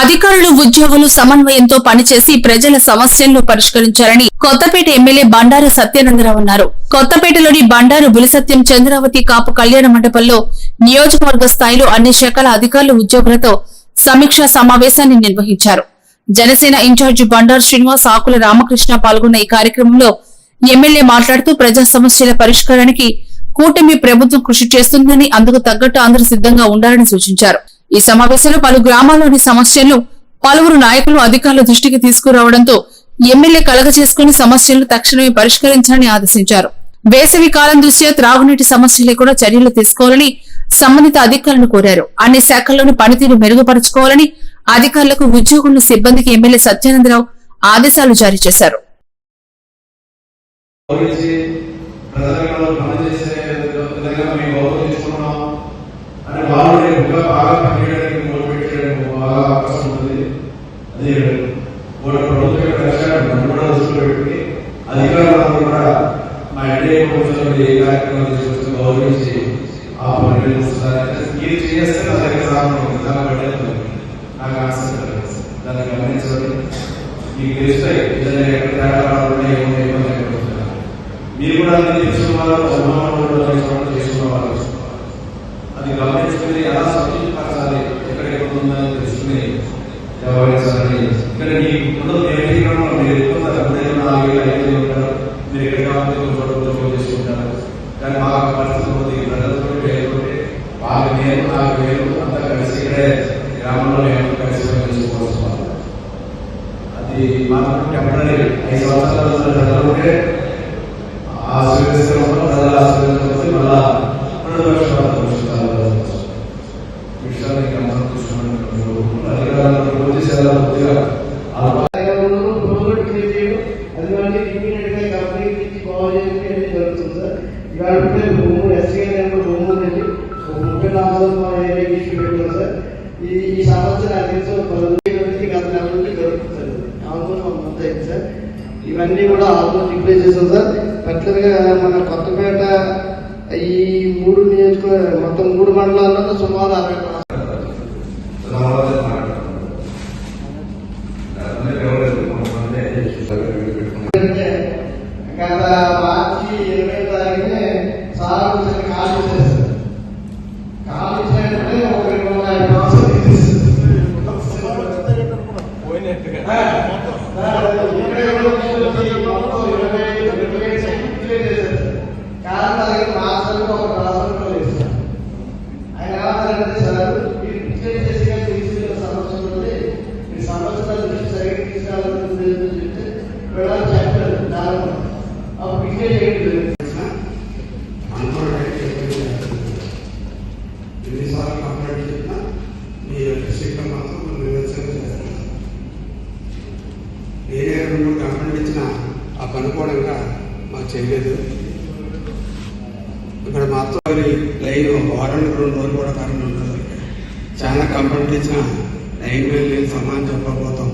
అధికారులు ఉద్యోగులు సమన్వయంతో పనిచేసి ప్రజల సమస్యలను పరిష్కరించాలని కొత్తపేట ఎమ్మెల్యే బండారు సత్యనందరావు అన్నారు. కొత్తపేటలోని బండారు బులిసత్యం చంద్రావతి కాపు కళ్యాణ మండపంలో నియోజకవర్గ స్థాయిలో అన్ని శాఖల అధికారులు ఉద్యోగులతో సమీక్షా సమావేశాన్ని నిర్వహించారు. జనసేన ఇన్ఛార్జి బండారు శ్రీనివాస్ ఆకుల రామకృష్ణ పాల్గొన్న ఈ కార్యక్రమంలో ఎమ్మెల్యే మాట్లాడుతూ ప్రజా సమస్యల పరిష్కారానికి కూటమి ప్రభుత్వం కృషి చేస్తుందని అందుకు తగ్గట్టు అందరూ సిద్ధంగా ఉండాలని సూచించారు. ఈ సమావేశంలో పలు గ్రామాల్లోని సమస్యలను పలువురు నాయకులు అధికారుల దృష్టికి తీసుకురావడంతో ఎమ్మెల్యే కలగ చేసుకుని సమస్యలను తక్షణమే పరిష్కరించాలని ఆదేశించారు. వేసవి కాలం దృష్ట్యా త్రాగునీటి సమస్యలే కూడా చర్యలు తీసుకోవాలని సంబంధిత అధికారులను కోరారు. అన్ని శాఖల్లోనూ పనితీరు మెరుగుపరుచుకోవాలని అధికారులకు ఉద్యోగులు సిబ్బందికి ఎమ్మెల్యే సత్యానందరావు ఆదేశాలు జారీ చేశారు. ప్రజలకు మనం చేసే విధంగా మేము గౌరవిస్తున్నాం అని వాళ్ళు ఇంకా బాగా పనిచేయడానికి మోటివేట్ చేయడానికి బాగా అవకాశం ఉంది అదే కూడా ప్రభుత్వం యొక్క లక్ష్యాన్ని మనం కూడా దృష్టిలో పెట్టుకుని అధికారులందరూ కూడా మా ఎన్డీఏ ప్రభుత్వం ఏ కార్యక్రమం తీసుకొచ్చి గౌరవించి ఆ పని ఇది చేస్తే నా దగ్గర రావడం దాని పడేది నాకు ఆసక్తి దాన్ని గమనించండి. మీకు తెలుస్తాయి ఎక్కడ తేడా రావడం ఏమో ఏమో మీరు కూడా అన్ని తెలుసుకున్న గమనించుకుని ఎలా సంతృప్తిపరచాలి ఎక్కడ ఇబ్బంది ఉందని తెలుసుకుని వ్యవహరించాలని ఇక్కడ మీ ముందు నేర్చుకోవడంలో మీరు ఎక్కువ ఎప్పుడైనా నాలుగు వేలు ఐదు వేలు ఉంటారు మీరు ఎక్కడ కావాలి కొంచెం చోట ఉద్యోగం చేసుకుంటారు కానీ మా పరిస్థితి ఉంది ప్రజలతో వేలుకుంటే వాళ్ళ నేను నాకు వేలు అంతా కలిసి ఇక్కడే గ్రామంలో మేము కలిసి పనిచేసుకోవాల్సి వస్తుంది. అది మాత్రం టెంపరీ ఐదు సంవత్సరాల ప్రజలు ఉంటే ఆశీర్వదించడంలో ప్రజల ఆశీర్వదించకపోతే మళ్ళా ప్రతిపక్షాలు విషయాన్ని గమనం తీసుకున్నాను ఈ సంవత్సరం నాకు తెలిసి గత నెల నుండి జరుగుతుంది ఆల్మోస్ట్ మంత్ అయింది సార్ ఇవన్నీ కూడా ఆల్మోస్ట్ రిప్లేస్ చేస్తాం సార్ పర్టికులర్ మన కొత్తపేట ఈ మూడు నియోజకవర్గ మొత్తం మూడు మండలాల్లో సుమారు అరవై గత మార్చి ఇరవై తారీఖునే సార్ కాల్ చేశారు. కాల్ ఒక రెండు వందల రోజులు వచ్చి మొత్తం ఇరవై ఐదు, ఇరవై ఐదు సెకండ్లు క్లియర్ చేశారు సార్. కారణం నా దగ్గర మార్చడానికి ఒక రాష్ట్రంలో లేదు సార్. ఆయన ఏమన్నారంటే సార్ మీరు క్లియర్ చేసి కానీ తీసుకున్న సమస్యలు ఉంది మీ సమస్యల దృష్టి సరిగ్గా తీసుకురావాలని ఉద్దేశంతో చెప్తే వెళ్ళాలని చెప్పారు దాని అప్పుడు క్లియర్ చేయట్లేదు ఎన్నిసార్లు కంప్లైంట్ చేసినా చేయడం మాత్రం మనం నిరసన చేస్తాం నేనే రెండు మూడు కంప్లైంట్ ఇచ్చినా ఆ పని కూడా ఇంకా మాకు చేయలేదు. ఇక్కడ మాతో లైన్ వారానికి రెండు రోజులు కూడా కరెంట్ ఉండదు. చాలా కంప్లైంట్ ఇచ్చిన లైన్ వెళ్ళి సమానం చెప్పకపోతాం